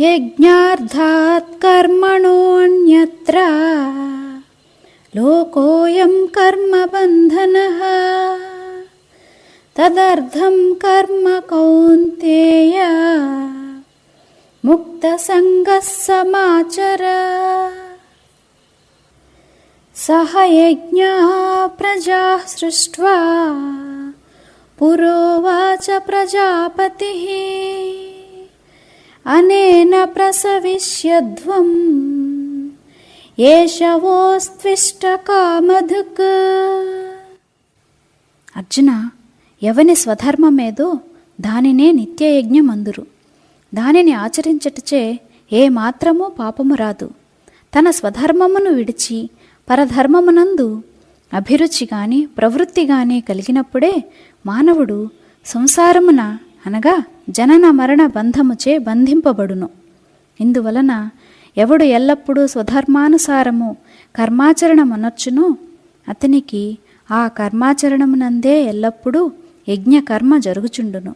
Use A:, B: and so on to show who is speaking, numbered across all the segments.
A: यज्ञार्थात् कर्मणोऽन्यत्र। लोकोऽयं कर्मबन्धनः। तदर्थं कर्म कौन्तेय। मुक्तसङ्गः समाचर। सः यज्ञः प्रजाः सृष्ट्वा। पुरोवाच प्रजापतिः। అనేన ప్రసవిష్యధ్వం ఏషవోస్త్విష్ట కామధుక్ అర్జున ఎవని స్వధర్మమేదో దానినే నిత్యయజ్ఞం అందురు దానిని ఆచరించటచే ఏ మాత్రమూ పాపము రాదు. తన స్వధర్మమును విడిచి పరధర్మమునందు అభిరుచి గాని ప్రవృత్తి గాని కలిగినప్పుడే మానవుడు సంసారమున అనగా జనన మరణ బంధముచే బంధింపబడును. ఇందువలన ఎవడు ఎల్లప్పుడూ స్వధర్మానుసారము కర్మాచరణమనొచ్చునో అతనికి ఆ కర్మాచరణమునందే ఎల్లప్పుడూ యజ్ఞకర్మ జరుగుచుండును.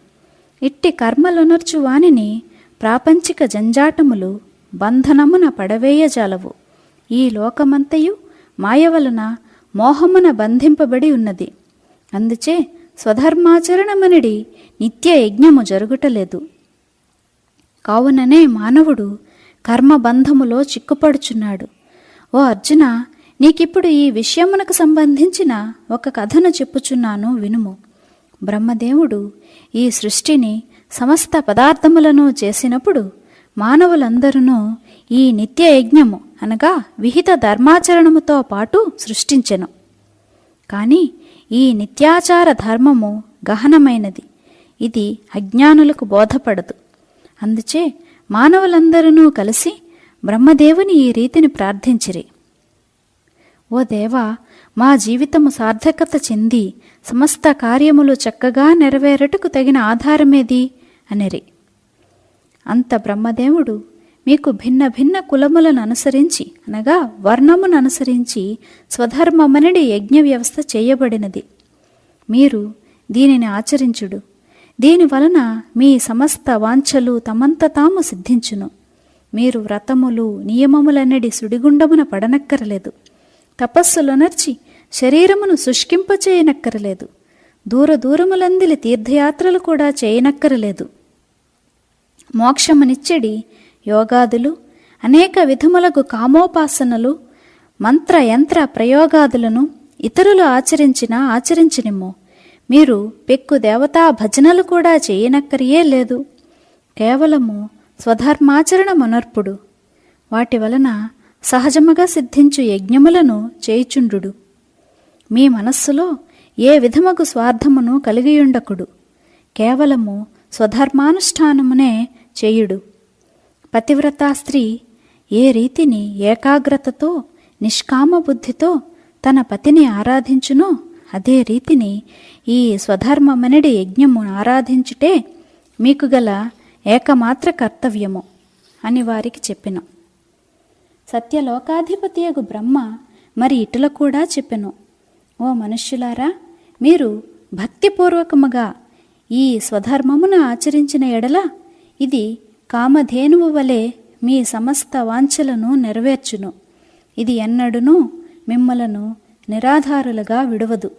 A: ఇట్టి కర్మలొనర్చు వానిని ప్రాపంచిక జంజాటములు బంధనమున పడవేయజాలవు. ఈ లోకమంతయు మాయ వలన మోహమున బంధింపబడి ఉన్నది. అందుచే స్వధర్మాచరణమనిడి నిత్య యజ్ఞము జరుగుటలేదు. కావుననే మానవుడు కర్మబంధములో చిక్కుపడుచున్నాడు. ఓ అర్జున నీకిప్పుడు ఈ విషయమునకు సంబంధించిన ఒక కథను చెప్పుచున్నాను వినుము. బ్రహ్మదేవుడు ఈ సృష్టిని సమస్త పదార్థములను చేసినప్పుడు మానవులందరూ ఈ నిత్య యజ్ఞము అనగా విహిత ధర్మాచరణముతో పాటు సృష్టించెను. కానీ ఈ నిత్యాచార ధర్మము గహనమైనది. ఇది అజ్ఞానులకు బోధపడదు. అందుచే మానవులందరూ కలిసి బ్రహ్మదేవుని ఈ రీతిని ప్రార్థించిరి. ఓ దేవా మా జీవితము సార్థకత చెంది సమస్త కార్యములు చక్కగా నెరవేరటకు తగిన ఆధారమేది? అనిరి. అంత బ్రహ్మదేవుడు మీకు భిన్న భిన్న కులములను అనుసరించి అనగా వర్ణమును అనుసరించి స్వధర్మమనడి యజ్ఞ వ్యవస్థ చేయబడినది. మీరు దీనిని ఆచరించుడు. దీని వలన మీ సమస్త వాంఛలు తమంత తాము సిద్ధించును. మీరు వ్రతములు నియమములన్నడి సుడిగుండమున పడనక్కరలేదు. తపస్సులొనర్చి శరీరమును శుష్కింపచేయనక్కరలేదు. దూర దూరములందిలి తీర్థయాత్రలు కూడా చేయనక్కరలేదు. మోక్షమునిచ్చడి యోగాదులు అనేక విధములకు కామోపాసనలు మంత్ర యంత్ర ప్రయోగాదులను ఇతరులు ఆచరించినా ఆచరించనిమ్ము. మీరు పెక్కు దేవతా భజనలు కూడా చేయనక్కరియే లేదు. కేవలము స్వధర్మాచరణ మనర్పుడు వాటి వలన సహజముగా సిద్ధించు యజ్ఞములను చేయుచుండు మీ మనస్సులో ఏ విధముకు స్వార్థమును కలిగియుండకుడు. కేవలము స్వధర్మానుష్ఠానమునే చేయుడు. పతివ్రతా స్త్రీ ఏ రీతిని ఏకాగ్రతతో నిష్కామ బుద్ధితో తన పతిని ఆరాధించునో అదే రీతిని ఈ స్వధర్మమనడి యజ్ఞము ఆరాధించుటే మీకు గల ఏకమాత్ర కర్తవ్యము అని వారికి చెప్పెను. సత్యలోకాధిపతియగు బ్రహ్మ మరి ఇటుల కూడా చెప్పెను. ఓ మనుష్యులారా మీరు భక్తిపూర్వకముగా ఈ స్వధర్మమును ఆచరించిన ఎడల ఇది కామధేనువు వలె మీ సమస్త వాంఛలను నెరవేర్చును. ఇది ఎన్నడునూ మిమ్మలను నిరాధారులుగా విడవదు.